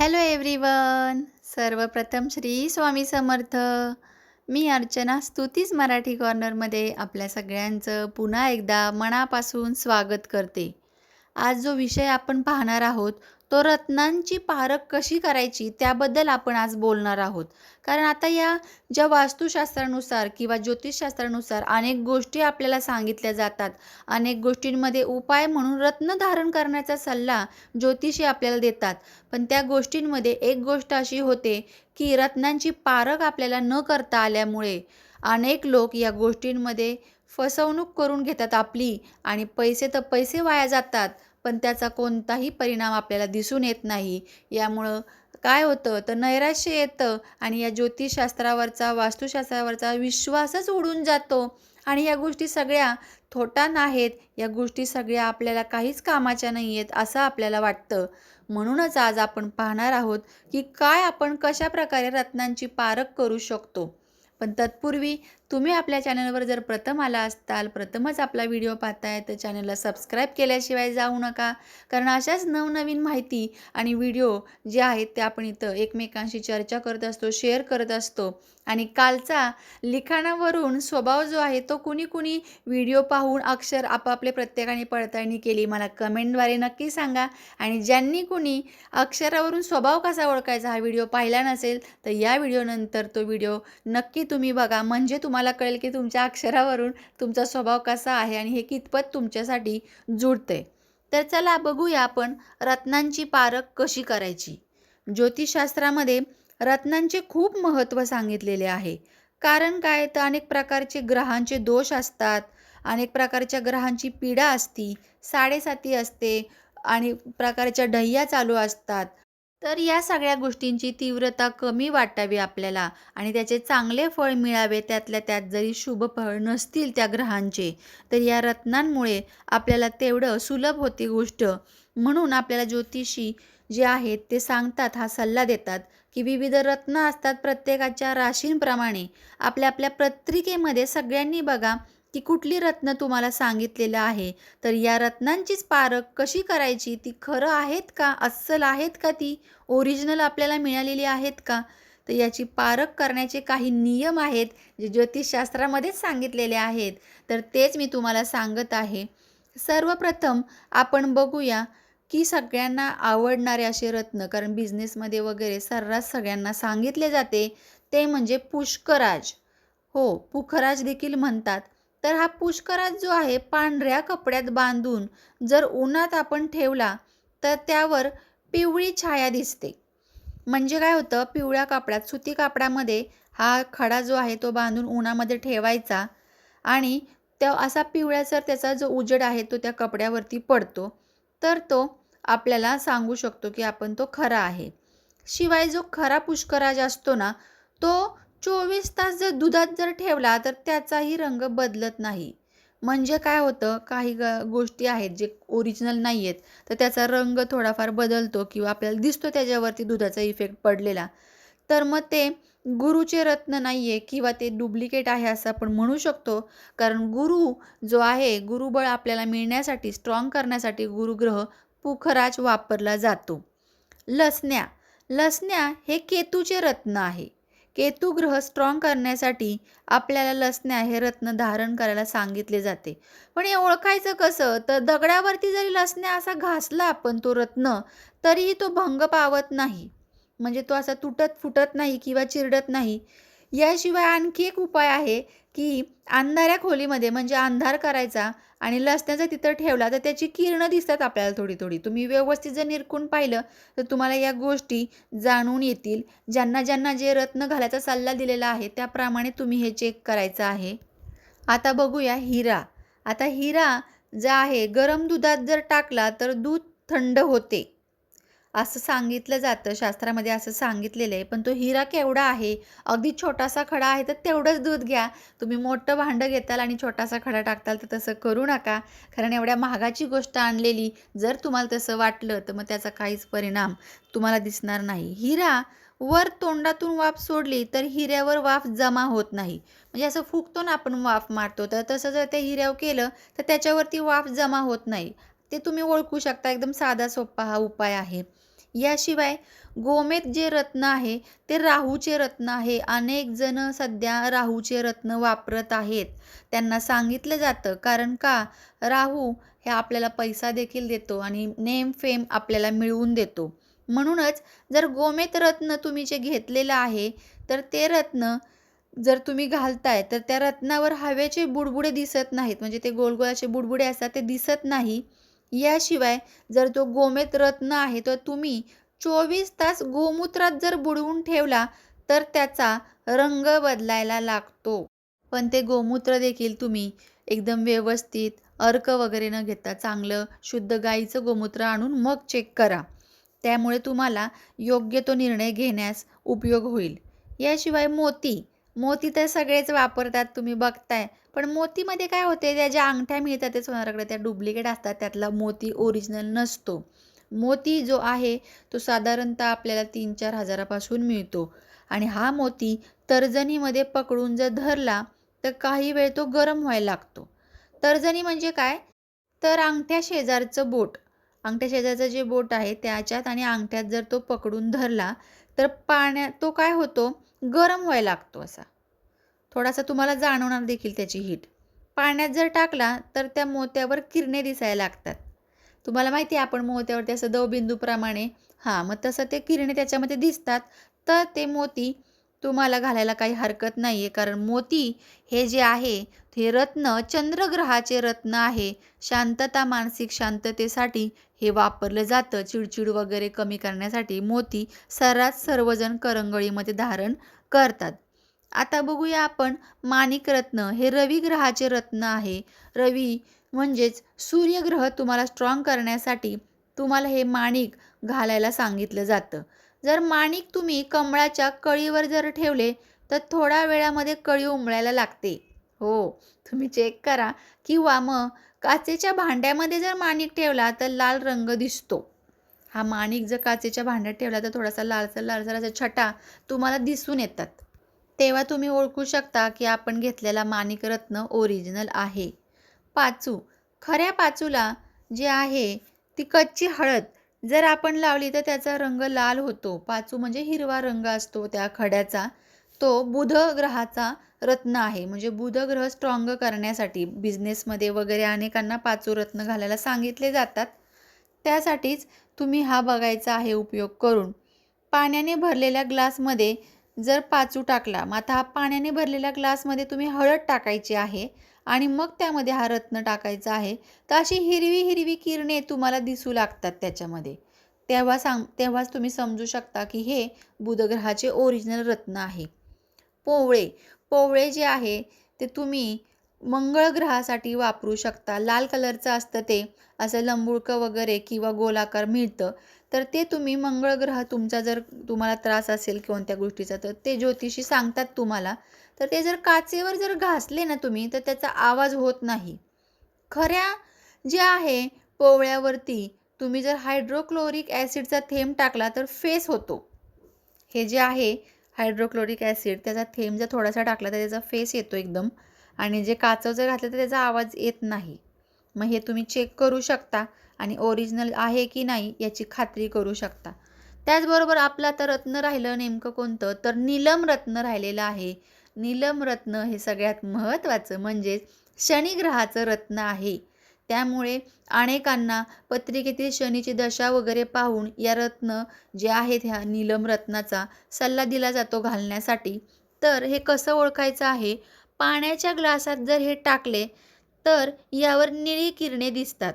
Hello everyone सर्वप्रथम श्री स्वामी समर्थ. मी अर्चना स्तुतीच मराठी कॉर्नरमध्ये आपल्या सगळ्यांचं पुन्हा एकदा मनापासून स्वागत करते. आज जो विषय आपण पाहणार आहोत तो रत्नांची पारख कशी करायची त्याबद्दल आपण आज बोलणार आहोत. कारण आता या ज्या वास्तुशास्त्रानुसार किंवा ज्योतिषशास्त्रानुसार अनेक गोष्टी आपल्याला सांगितल्या जातात. अनेक गोष्टींमध्ये उपाय म्हणून रत्न धारण करण्याचा सल्ला ज्योतिषी आपल्याला देतात. पण त्या गोष्टींमध्ये एक गोष्ट अशी होते की रत्नांची पारख आपल्याला न करता आल्यामुळे अनेक लोक या गोष्टींमध्ये फसवणूक करून घेतात आपली आणि पैसे तर पैसे वाया जातात. पण त्याचा कोणताही परिणाम आपल्याला दिसून येत नाही. यामुळं काय होतं? तर नैराश्य येतं आणि या ज्योतिषशास्त्रावरचा वास्तुशास्त्रावरचा विश्वासच उडून जातो. आणि या गोष्टी सगळ्या थोटा नाहीत या गोष्टी सगळ्या आपल्याला काहीच कामाच्या नाही आहेत असं आपल्याला वाटतं. म्हणूनच आज आपण पाहणार आहोत की काय आपण कशा प्रकारे रत्नांची पारख करू शकतो. पण तत्पूर्वी तुम्ही आपल्या चॅनलवर जर प्रथम आला असताल प्रथमच आपला व्हिडिओ पाहताय तर चॅनलला सबस्क्राईब केल्याशिवाय जाऊ नका. कारण अशाच नवनवीन माहिती आणि व्हिडिओ जे आहेत ते आपण इथं एकमेकांशी चर्चा करत असतो शेअर करत असतो. आणि कालचा लिखाणावरून स्वभाव जो आहे तो कुणी कुणी व्हिडिओ पाहून अक्षर आपापले प्रत्येकाने पडताळणी केली मला कमेंटद्वारे नक्की सांगा. आणि ज्यांनी कुणी अक्षरावरून स्वभाव कसा ओळखायचा हा व्हिडिओ पाहिला नसेल तर या व्हिडिओनंतर तो व्हिडिओ नक्की तुम्ही बघा. म्हणजे तुम्हाला कळेल की तुमच्या अक्षरावरून तुमचा स्वभाव कसा आहे आणि हे कितपत तुमच्यासाठी जुडते तर चला बघूया आपण रत्नांची पारख कशी करायची. ज्योतिषशास्त्रामध्ये रत्नांचे खूप महत्त्व सांगितलेले आहे. कारण काय? तर अनेक प्रकारचे ग्रहांचे दोष असतात. अनेक प्रकारच्या ग्रहांची पीडा असती साडेसाती असते आणि प्रकारच्या ढय्या चालू असतात. तर या सगळ्या गोष्टींची तीव्रता कमी वाटावी आपल्याला आणि त्याचे चांगले फळ मिळावे त्यातल्या त्यात जरी शुभ फळ नसतील त्या ग्रहांचे तर या रत्नांमुळे आपल्याला तेवढं सुलभ होती गोष्ट. म्हणून आपल्याला ज्योतिषी जे आहेत ते सांगतात हा सल्ला देतात की विविध रत्न असतात प्रत्येकाच्या राशींप्रमाणे. आपल्या आपल्या पत्रिकेमध्ये सगळ्यांनी बघा की कुठली रत्न तुम्हाला सांगितलेलं आहे? तर या रत्नांचीच पारख कशी करायची? ती खरं आहेत का? अस्सल आहेत का ती? ओरिजिनल आपल्याला मिळालेली आहेत का? तर याची पारख करण्याचे काही नियम आहेत जे ज्योतिषशास्त्रामध्येच सांगितलेले आहेत. तर तेच मी तुम्हाला सांगत आहे. सर्वप्रथम आपण बघूया की सगळ्यांना आवडणारे असे रत्न कारण बिझनेसमध्ये वगैरे सर्रास सगळ्यांना सांगितले जाते. ते म्हणजे पुष्कराज. हो पुखराज देखील म्हणतात. तर हा पुष्कराज जो आहे पांढऱ्या कपड्यात बांधून जर उन्हात आपण ठेवला तर त्यावर पिवळी छाया दिसते. म्हणजे काय होतं पिवळ्या कापडात सुती कापडामध्ये हा खडा जो आहे तो बांधून उन्हामध्ये ठेवायचा आणि त्या असा पिवळ्यासर त्याचा जो उजेड आहे तो त्या कपड्यावरती पडतो. तर तो आपल्याला सांगू शकतो की आपण तो खरा आहे. शिवाय जो खरा पुष्कराज असतो ना तो चोवीस तास जर दुधात जर ठेवला तर त्याचाही रंग बदलत नाही. म्हणजे काय होतं काही ग गोष्टी आहेत जे ओरिजिनल नाही आहेत तर त्याचा रंग थोडाफार बदलतो किंवा आपल्याला दिसतो त्याच्यावरती दुधाचा इफेक्ट पडलेला. तर मग ते गुरुचे रत्न नाही आहे किंवा ते डुप्लिकेट आहे असं आपण म्हणू शकतो. कारण गुरु जो आहे गुरुबळ आपल्याला मिळण्यासाठी स्ट्रॉंग करण्यासाठी गुरुग्रह पुखराज वापरला जातो. लसण्या लसण्या हे केतूचे रत्न आहे. केतू ग्रह स्ट्रॉंग करण्यासाठी आपल्याला लसण्या हे रत्न धारण करायला सांगितले जाते. पण हे ओळखायचं कसं? तर दगडावरती जरी लसण्या असा घासला आपण तो रत्न तरीही तो भंग पावत नाही. म्हणजे तो असा तुटत फुटत नाही किंवा चिरडत नाही. याशिवाय आणखी एक उपाय आहे की अंधाऱ्या खोलीमध्ये म्हणजे अंधार करायचा आणि लसण्याचा तिथं ठेवला तर त्याची किरणं दिसतात आपल्याला थोडी थोडी. तुम्ही व्यवस्थित जर निरखून पाहिलं तर तुम्हाला या गोष्टी जाणून येतील. ज्यांना ज्यांना जे रत्न घालायचा सल्ला दिलेला आहे त्याप्रमाणे तुम्ही हे चेक करायचं आहे. आता बघूया हिरा. आता हिरा जो आहे गरम दुधात जर टाकला तर दूध थंड होते. असं सांगितलं जातं शास्त्रामध्ये असं सांगितलेलं आहे. पण तो हिरा केवढा आहे? अगदी छोटासा खडा आहे तर तेवढंच दूध घ्या. तुम्ही मोठं भांडं घेताल आणि छोटासा खडा टाकताल तर तसं करू नका. कारण एवढ्या महागाची गोष्ट आणलेली जर तुम्हाला तसं वाटलं तर मग त्याचा काहीच परिणाम तुम्हाला दिसणार नाही. हिरा वर तोंडातून वाफ सोडली तर हिऱ्यावर वाफ जमा होत नाही. म्हणजे असं फुकतो ना आपण वाफ मारतो. तर तसं जर त्या हिऱ्यावर केलं तर त्याच्यावरती वाफ जमा होत नाही. ते तुम्ही ओळखू शकता. एकदम साधा सोपा हा उपाय आहे. याशिवाय गोमेत जे रत्न आहे ते राहूचे रत्न आहे. अनेक जण सध्या राहूचे रत्न वापरत आहेत. त्यांना सांगितलं जातं. कारण का? राहू हे आपल्याला पैसा देखील देतो आणि नेम फेम आपल्याला मिळवून देतो. म्हणूनच जर गोमेत रत्न तुम्ही जे घेतलेलं आहे तर ते रत्न जर तुम्ही घालताय तर त्या रत्नावर हवेचे बुडबुडे दिसत नाहीत. म्हणजे ते गोलगोलाचे बुडबुडे असतात ते दिसत नाही. याशिवाय जर तो गोमेत रत्न आहे तर तुम्ही चोवीस तास गोमूत्रात जर बुडवून ठेवला तर त्याचा रंग बदलायला लागतो. पण ते गोमूत्र देखील तुम्ही एकदम व्यवस्थित अर्क वगैरे न घेता चांगलं शुद्ध गाईचं गोमूत्र आणून मग चेक करा. त्यामुळे तुम्हाला योग्य तो निर्णय घेण्यास उपयोग होईल. याशिवाय मोती मोती तर सगळेच वापरतात तुम्ही बघताय. पण मोतीमध्ये काय होते त्या ज्या अंगठ्या मिळतात ते सोनाराकडे त्या डुप्लिकेट असतात त्यातला मोती ओरिजिनल नसतो. मोती जो आहे तो साधारणतः आपल्याला तीन चार हजारापासून मिळतो. आणि हा मोती तर्जनीमध्ये पकडून जर धरला तर काही वेळ तो गरम व्हायला लागतो. तर्जनी म्हणजे काय? तर अंगठ्या शेजारचं बोट. अंगठ्या शेजारचं जे बोट आहे त्याच्यात आणि अंगठ्यात जर तो पकडून धरला तर पाण्यात तो काय होतो? गरम व्हायला लागतो असा. थोडासा तुम्हाला जाणवणार देखील त्याची हीट पाण्यात जर टाकला तर त्या मोत्यावर किरणे दिसायला लागतात. तुम्हाला माहिती आहे आपण मोत्यावरती असं दवबिंदूप्रमाणे हां मग तसं ते किरणे त्याच्यामध्ये दिसतात तर ते मोती तुम्हाला घालायला काही हरकत नाही आहे कारण मोती हे जे आहे हे रत्न चंद्रग्रहाचे रत्न आहे. शांतता मानसिक शांततेसाठी हे वापरलं जातं. चिडचिड वगैरे कमी करण्यासाठी मोती सर्रास सर्वजण करंगळीमध्ये धारण करतात. आता बघूया आपण माणिक रत्न. हे रवी ग्रहाचे रत्न आहे. रवी म्हणजेच सूर्यग्रह तुम्हाला स्ट्रॉंग करण्यासाठी तुम्हाला हे माणिक घालायला सांगितलं जातं. जर माणिक तुम्ही कमळाच्या कळीवर जर ठेवले तर थोड्या वेळामध्ये कळी उमळायला लागते. हो तुम्ही चेक करा. किंवा मग काचेच्या भांड्यामध्ये जर माणिक ठेवला तर लाल रंग दिसतो. हा माणिक जर काचेच्या भांड्यात ठेवला तर थोडासा लालसर लालसर असा छटा तुम्हाला दिसून येतात. तेव्हा तुम्ही ओळखू शकता की आपण घेतलेला माणिक रत्न ओरिजिनल आहे. पाचू. खऱ्या पाचूला जे आहे ती कच्ची हळद जर आपण लावली तर त्याचा रंग लाल होतो. पाचू म्हणजे हिरवा रंग असतो त्या खड्याचा. तो बुध ग्रहाचा रत्न आहे. म्हणजे बुध ग्रह स्ट्रॉंग करण्यासाठी बिझनेसमध्ये वगैरे अनेकांना पाचू रत्न घालायला सांगितले जातात. त्यासाठीच तुम्ही हा बघायचा आहे उपयोग करून. पाण्याने भरलेल्या ग्लासमध्ये जर पाचू टाकला मग आता हा पाण्याने भरलेल्या ग्लासमध्ये तुम्ही हळद टाकायची आहे. आणि मग त्यामध्ये हा रत्न टाकायचा आहे. तर अशी हिरवी हिरवी किरणे तुम्हाला दिसू लागतात त्याच्यामध्ये. तेव्हा सांग तेव्हाच तुम्ही समजू शकता की हे बुधग्रहाचे ओरिजिनल रत्न आहे. पोवळे पोवळे जे आहे ते तुम्ही मंगळ ग्रहासाठी वापरू शकता. लाल कलरचं असतं ते असं लंबुळकं वगैरे किंवा गोलाकार मिळतं. तर ते तुम्ही मंगळ ग्रह तुमचा जर तुम्हाला त्रास असेल कोणत्या गोष्टीचा तर ते ज्योतिषी सांगतात तुम्हाला. तर ते जर काचेवर जर घासले ना तुम्ही तर त्याचा आवाज होत नाही. खऱ्या जे आहे पोवळ्यावरती तुम्ही जर हायड्रोक्लोरिक ॲसिडचा थेंब टाकला तर फेस होतो. हे जे आहे हायड्रोक्लोरिक ॲसिड त्याचा थेंब जर थोडासा टाकला तर त्याचा फेस येतो एकदम. आणि जे काचव जर घातलं तर त्याचा आवाज येत नाही. मग हे तुम्ही चेक करू शकता आणि ओरिजिनल आहे की नाही याची खात्री करू शकता. त्याचबरोबर आपलं आता रत्न राहिलं नेमकं कोणतं? तर नीलम रत्न राहिलेलं आहे. नीलम रत्न हे सगळ्यात महत्त्वाचं म्हणजेच शनिग्रहाचं रत्न आहे. त्यामुळे अनेकांना पत्रिकेतील शनीची दशा वगैरे पाहून या रत्न जे आहेत ह्या नीलम रत्नाचा सल्ला दिला जातो घालण्यासाठी. तर हे कसं ओळखायचं आहे? पाण्याच्या ग्लासात जर हे टाकले तर यावर निळी किरणे दिसतात.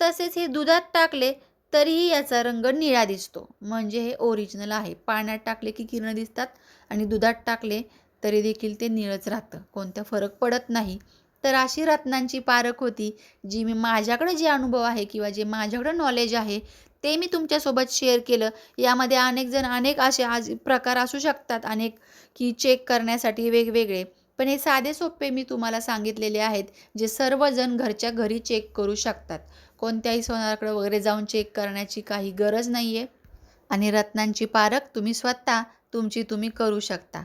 तसेच हे दुधात टाकले तरीही याचा रंग निळा दिसतो. म्हणजे हे ओरिजिनल आहे. पाण्यात टाकले की किरणं दिसतात आणि दुधात टाकले तरी देखील ते निळच राहतं. कोणता फरक पडत नाही. तर अशी रत्नांची पारख होती जी मी माझ्याकडे जे अनुभव आहे किंवा जे माझ्याकडं नॉलेज आहे ते मी तुमच्यासोबत शेअर केलं. यामध्ये अनेक जण अनेक असे आज प्रकार असू शकतात अनेक की चेक करण्यासाठी वेगवेगळे. पण हे साधे सोपे मी तुम्हाला सांगितलेले आहेत जे सर्वजण घरच्या घरी चेक करू शकतात. कोणत्याही सोनाराकडे वगैरे जाऊन चेक करण्याची काही गरज नाही आहे आणि रत्नांची पारख तुम्ही स्वतः तुमची तुम्ही करू शकता.